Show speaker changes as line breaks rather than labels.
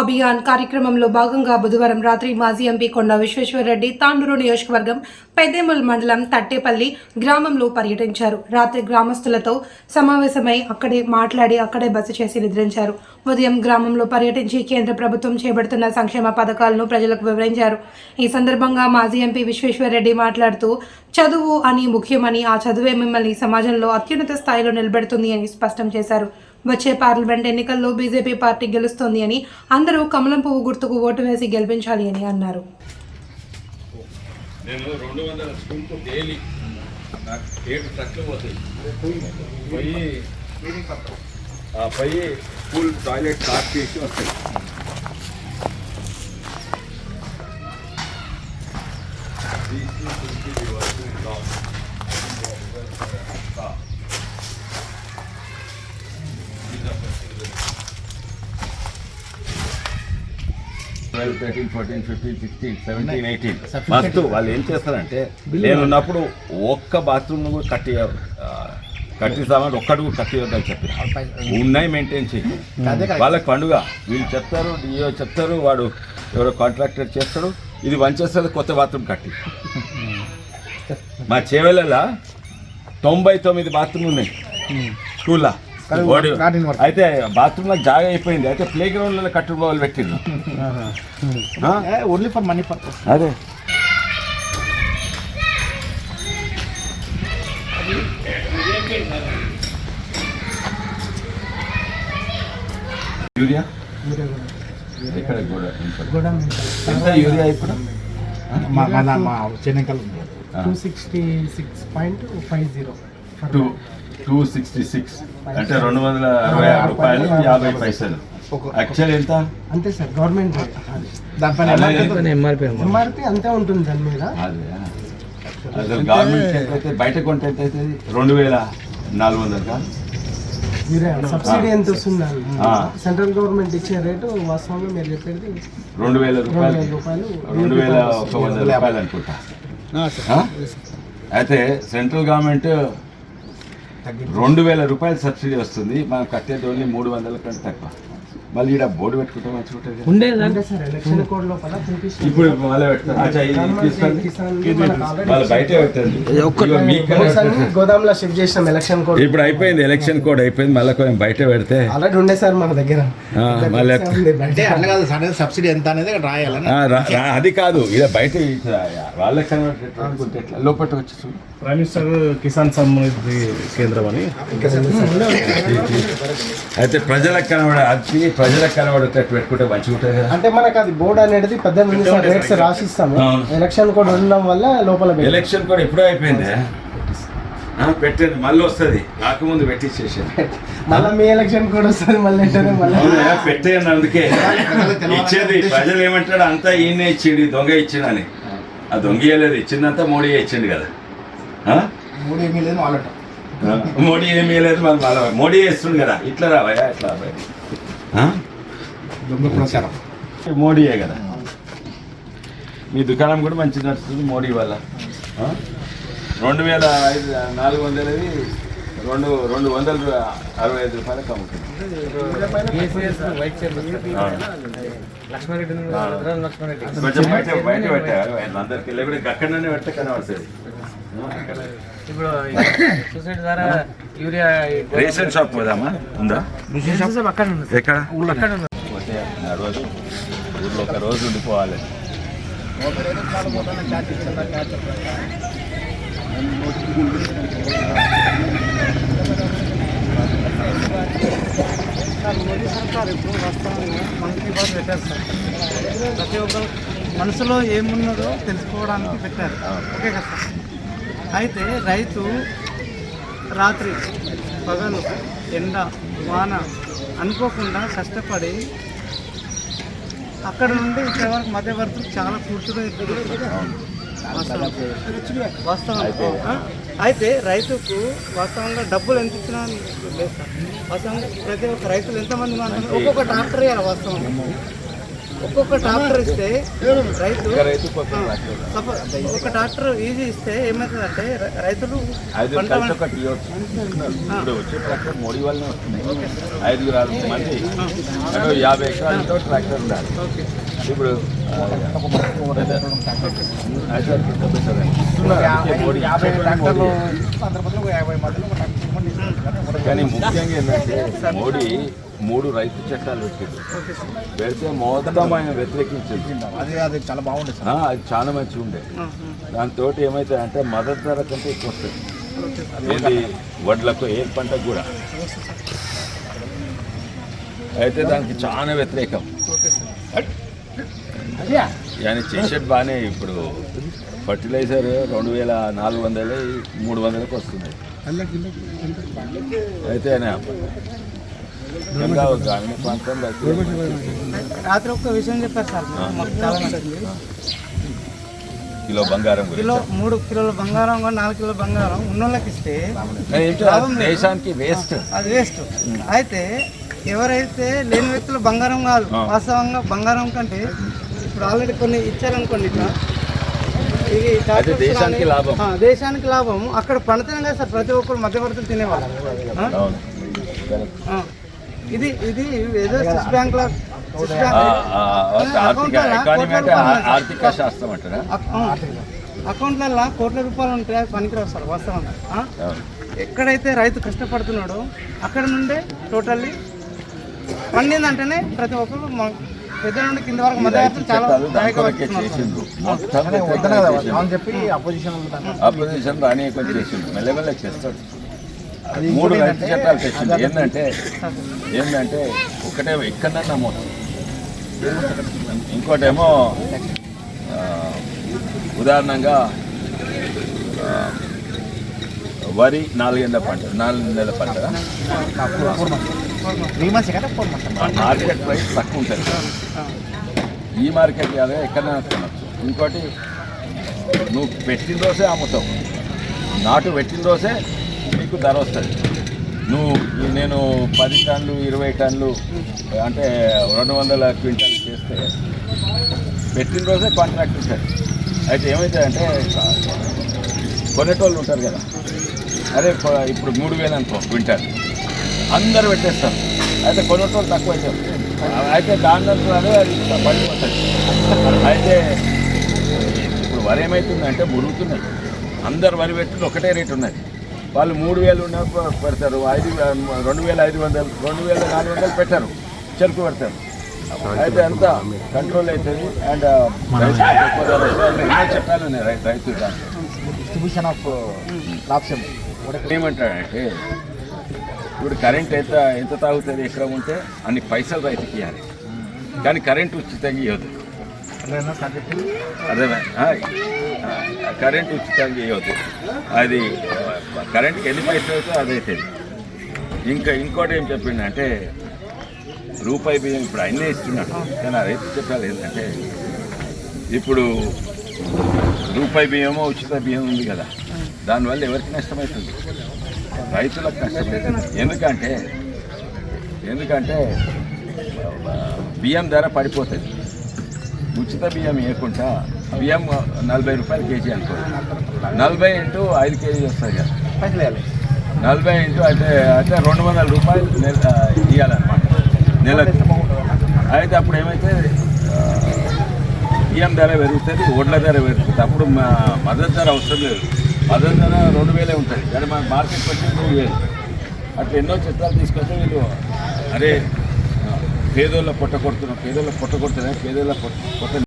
అభియాన్ కార్యక్రమంలో భాగంగా బుధవారం రాత్రి మాజీ ఎంపీ కొండ విశ్వేశ్వరరెడ్డి తాండూరు నియోజకవర్గం పెద్దేముల్ మండలం తట్టేపల్లి గ్రామంలో పర్యటించారు. రాత్రి గ్రామస్తులతో సమావేశమై అక్కడే మాట్లాడి అక్కడే బస చేసి నిద్రించారు. ఉదయం గ్రామంలో పర్యటించి కేంద్ర ప్రభుత్వం చేపడుతున్న సంక్షేమ పథకాలను ప్రజలకు వివరించారు. ఈ సందర్భంగా మాజీ ఎంపీ విశ్వేశ్వరరెడ్డి మాట్లాడుతూ చదువు అని ముఖ్యమని ఆ చదువే మిమ్మల్ని సమాజంలో అత్యున్నత స్థాయిలో నిలబెడుతుంది అని స్పష్టం చేశారు. వచ్చే పార్లమెంట్ ఎన్నికల్లో బీజేపీ పార్టీ గెలుస్తోంది అని అందరూ కమలం పువ్వు గుర్తుకు ఓటు వేసి గెలిపించాలి అని అన్నారు.
నేను రెండు వందల స్కూల్కు డైలీ నాకు ఏడు ట్రక్లు పోతాయి. పోయి పోయి స్కూల్ టాయిలెట్ కార్ చేసి వస్తాయి. Twelve thirteen fourteen fifteen sixteen seventeen eighteen మస్తు వాళ్ళు ఏం చేస్తారంటే నేను ఉన్నప్పుడు ఒక్క బాత్రూమ్ కూడా కట్టి కట్టిస్తామని ఒక్కడు కూడా కట్టివద్దని చెప్పి ఉన్నాయి మెయింటైన్ చేయి. వాళ్ళకి పండుగ. వీళ్ళు చెప్తారు డిఓ చెప్తారు వాడు ఎవరో కాంట్రాక్టర్ చేస్తాడు ఇది వంచేస్తుంది కొత్త బాత్రూమ్ కట్టి. మా చేవెళ్ళ తొంభై తొమ్మిది బాత్రూమ్ ఉన్నాయి. స్కూల్లో. అయితే బాత్రూమ్ నాకు జాగా అయిపోయింది. అయితే ప్లే గ్రౌండ్లలో కట్టు బాల్ పెట్టిండ్రు ఆ?
ఓన్లీ ఫర్ మనీ పర్పస్
అదే. యూరియా? ఎంత యూరియా ఇప్పుడు?
మా Chennakal
two sixty six point five zero
two two sixty six అంటే రెండు వందల అరవై ఆరు రూపాయలు యాభై పైసలు. యాక్చువల్ ఎంత?
అంతే సార్ గవర్నమెంట్
దానిపైన.
ఎంఆర్పి అంతే ఉంటుంది దాని మీద.
అదే అసలు గవర్నమెంట్ అయితే బయట కొంటే ఎంత అవుతుంది? రెండు వేల నాలుగు వందలు కాదు
సబ్సిడీ ఎంత వస్తుంది. సెంట్రల్ గవర్నమెంట్ ఇచ్చే రేటు వాస్తవంగా మీరు చెప్పేది
రెండు వేల రూపాయలు. రెండు వేల ఒక వంద రూపాయలు అనుకుంటా. ఆ? అయితే సెంట్రల్ గవర్నమెంట్ రెండు వేల రూపాయలు సబ్సిడీ వస్తుంది. మనం కట్టేది ఓన్లీ మూడు వందల కంటే తక్కువ. మళ్ళీ ఇక్కడ బోర్డు పెట్టుకుంటే మంచిగా ఉంటుంది కదా.
అంటే సార్. ఎలక్షన్ కోడ్ లోపల చూపిస్తుంది
ఇప్పుడు మళ్ళీ పెడతారు.
షిఫ్ట్ చేసినాం ఎలక్షన్ కోడ్.
ఇప్పుడు అయిపోయింది ఎలక్షన్ కోడ్ అయిపోయింది. మళ్ళీ కొంచెం బయట పెడితే.
ఆల్రెడీ ఉండే సార్ మన దగ్గర.
మళ్ళీ.
అంటే అట్లా కాదు సబ్సిడీ ఎంత అనేది అక్కడ రాయాలని.
ఆ, రా- రా- అది కాదు ఇలా బయట వాళ్ళకి లోపల వచ్చి చూడు.
ప్రైమ్ మినిస్టర్ కిసాన్ సమ్మితి కేంద్రం అని.
అయితే ప్రజలకు కనబడ అది ప్రజలకు కనబడేటట్టు పెట్టుకుంటే మంచిగా ఉంటుంది కదా.
అంటే మనకు అది బోర్డు అనేది పద్దెనిమిది సార్ రేట్స్ రాసిస్తాము. ఎలక్షన్ కోడ్ ఉండడం వల్ల లోపల పెట్టాం.
ఎలక్షన్ కూడా ఎప్పుడో అయిపోయింది. పెట్టండి మళ్ళీ వస్తుంది. రాకముందు పెట్టించేసాను
మళ్ళీ మీ ఎలక్షన్ కోడ్ వస్తుంది మళ్ళీ మళ్ళీ?
పెట్టేయండి అందుకే. ఇచ్చేది ప్రజలు ఏమంటాడు అంతా ఈయనే ఇచ్చిండు దొంగ ఇచ్చిండని. ఆ దొంగ ఇవ్వలేదు ఇచ్చిందంతా మోడీ ఇచ్చిండు కదా. ఆ?
మూడు ఏమీ లేదు
మోడీ ఏమీ లేదు మళ్ళీ మోడీ వేస్తుండు కదా. ఇట్లా రావయ్యా ఇట్లా రావయ్య. ఆ?
దొంగ ప్రచారం
మోడీయే కదా. మీ దుకాణం కూడా మంచి నడుస్తుంది మోడీ వల్ల. ఆ? రెండు వేల ఐదు నాలుగు వందలది రెండు రెండు వందల అరవై ఐదు రూపాయలకు అమ్ముతుంది బయట పెట్టారు. అందరికి లేకపోతే అక్కడనే పెట్టే కనబడుతుంది.
ఇప్పుడు సొసైటీ ద్వారా యూరియా
రేషన్ షాప్ పోదామా ఉందా ఎక్కడ నడవదు ఊర్లో ఒక రోజు ఉండిపోవాలి
మోదీ సర్కార్ ఇప్పుడు వాస్తవంగా మనకి బాగా పెట్టారు సార్ ప్రతి ఒక్కరు మనసులో ఏమున్నదో తెలుసుకోవడానికి పెట్టారు. ఓకే కదా సార్. అయితే రైతు రాత్రి పగలు ఎండ వాన అనుకోకుండా కష్టపడి అక్కడ నుండి ఇక్కడ వరకు మధ్యవర్తులు చాలా పూర్తిగా వాస్తవం? అయితే రైతుకు వాస్తవంగా డబ్బులు ఎంత ఇచ్చినా లేదు సార్. వాస్తవంగా ప్రతి ఒక్క రైతులు ఎంతమంది ఒక్కొక్క ట్రాక్టర్ ఇవ్వాలి వాస్తవంగా ఒక్కొక్క ట్రాక్టర్ ఇస్తే రైతు
ఒక ట్రాక్టర్
సపోజ్ ఒక ట్రాక్టర్ ఈజీ ఇస్తే ఏమవుతుందంటే రైతులు
ఐదు
పంట
కలిసి ఒకటి ఇవ్వచ్చు ఇప్పుడు వచ్చే ట్రాక్టర్ మోడీ వల్లనే వస్తున్నాయి ఐదుగురు ఆరు మంది. యాభై ఎకరాలతో ట్రాక్టర్ ఉండాలి. ఇప్పుడు. కానీ ముఖ్యంగా ఏంటంటే మోడీ మూడు రైతు చట్టాలు పెట్టాడు
ఓకే సార్
పెడితే మొత్తం ఆయన వ్యతిరేకించింది.
అది అది చాలా బాగుంది సార్.
ఆ, అది చాలా మంచిగా ఉండే. దాంతో ఏమవుతాయంటే మద్దతు ధర కంటే ఎక్కువ వస్తుంది ఏది? వడ్లకు ఏ పంటకు కూడా. అయితే దానికి చాలా వ్యతిరేకం.
Okay sir.
ఆయన చేసేది బాగానే ఇప్పుడు ఫర్టిలైజర్ రెండు వేల నాలుగు వందలు మూడు వందలకు వస్తున్నాయి. అయితే ఆయన
రాత్రి ఒక్క విషయం చెప్పారు సార్. మాకు చాలా నచ్చింది
కిలో బంగారం
కిలో మూడు కిలోల బంగారం నాలుగు కిలోల బంగారం ఉన్నోళ్ళకి ఇస్తే
దేశానికి వేస్ట్
అది వేస్ట్ అయితే ఎవరైతే లేని వ్యక్తులు బంగారం కాదు. వాస్తవంగా బంగారం కంటే ఇప్పుడు ఆల్రెడీ కొన్ని ఇచ్చారనుకోండి ఇట్లా. ఇది
దేశానికి లాభం.
దేశానికి లాభం. అక్కడ పండితేనే కదా సార్ ప్రతి ఒక్కరు మధ్యవర్తులు తినేవాళ్ళు. ఇది ఇది ఏదో స్విస్ బ్యాంక్ లా
ఆర్థిక శాస్త్రం అంటారా.
అకౌంట్లలో కోట్ల రూపాయలు ఉంటాయి? అవి పనికిరావు సార్ వాస్తవంగా ఎక్కడైతే రైతు కష్టపడుతున్నాడో అక్కడ నుండే టోటల్లీ పండిందంటేనే ప్రతి ఒక్కరు పెద్ద నుండి కింద వరకు మధ్యవర్తులు చాలా
మొత్తం
చెప్పి అపోజిషన్
అపోజిషన్ మెల్లమెల్ల చేస్తాడు
అది
మూడు రైతు చట్టాలు తెచ్చిండు
అది
ఏంటంటే ఏంటంటే ఒకటే ఎక్కడన్నా నమోదు. ఇంకోటేమో ఉదాహరణంగా వరి నాలుగేళ్ళ పంట నాలుగు నెలల పంట. మార్కెట్ ప్రైస్ తక్కువ ఉంటుంది. ఈ మార్కెట్ కాదు ఎక్కడైనా కొనచ్చు. ఇంకోటి నువ్వు పెట్టిన రోజే అమ్ముతావు. నాటు పెట్టిన రోజే నీకు ధర వస్తుంది. నువ్వు నేను పది టన్నులు ఇరవై టన్లు అంటే రెండు వందల క్వింటాల్ చేస్తే పెట్టిన రోజే కాంట్రాక్ట్ ఉంటుంది. అయితే ఏమవుతుందంటే కొనేటోళ్ళు ఉంటారు కదా. అరే ఇప్పుడు మూడు వేలు అనుకో క్వింటాల్. అందరు పెట్టేస్తారు. అయితే కొనేటోళ్ళు తక్కువ అవుతారు అయితే దాని అదే అది పడిపోతుంది. అయితే ఇప్పుడు వరి ఏమవుతుందంటే మురుగుతున్నాయి. అందరు వరి పెట్టుకుని ఒకటే రేటు ఉన్నది. వాళ్ళు మూడు వేలు పెడతారు. ఐదు రెండు వేల ఐదు వందలు రెండు వేల నాలుగు వందలు పెట్టారు. చెరుకు పెడతారు. అయితే అంత కంట్రోల్ అవుతుంది అండ్ చట్టాలు ఉన్నాయి రైతు
డిస్ట్రిబ్యూషన్ ఆఫ్ క్రాప్స్
ఏమంటాడంటే ఇప్పుడు కరెంట్ ఎంత ఎంత తాగుతుంది ఎకరం ఉంటే అన్ని పైసలు రైతుకి ఇవ్వాలి కానీ కరెంట్ ఉచితంగా ఇవ్వదు. అదే కరెంట్ ఉచితంగా ఇవ్వదు అది కరెంట్కి ఎన్ని పైసలు అయితే అదైతుంది ఇంకా ఇంకోటి ఏం చెప్పిండంటే రూపాయి బియ్యం ఇప్పుడు అన్నీ ఇస్తున్నాడు. కానీ ఆ రైతు చెప్పాలి ఏంటంటే ఇప్పుడు రూపాయి బియ్యమో ఉచిత బియ్యం ఉంది కదా. దానివల్ల ఎవరికి నష్టమవుతుంది? రైతులకు నష్టమవుతుంది. ఎందుకంటే ఎందుకంటే బియ్యం ధర పడిపోతుంది. ఉచిత బియ్యం వేయకుండా బియ్యం నలభై రూపాయలు కేజీ అనుకో నలభై ఇంటూ ఐదు కేజీ వస్తుంది కదా. నలభై ఇంటూ అయితే అయితే రెండు వందల రూపాయలు నెల ఇవ్వాలన్నమాట నెలకు. అయితే అప్పుడు ఏమైతే బియ్యం ధర పెరుగుతుంది వడ్ల ధర పెరుగుతుంది. అప్పుడు మద్దతు ధర అవసరం లేదు. మద్దతు ధర రెండు వేలే ఉంటుంది. కానీ మన మార్కెట్కి వచ్చి మూడు వేలు అట్లా ఎన్నో చిత్రాలు తీసుకొస్తే వీళ్ళు అరే పేదోళ్ళ పొట్ట కొడుతున్నాం పేదోళ్ళ పొట్ట కొడుతున్నాయి పేదోళ్ళ పొట్ట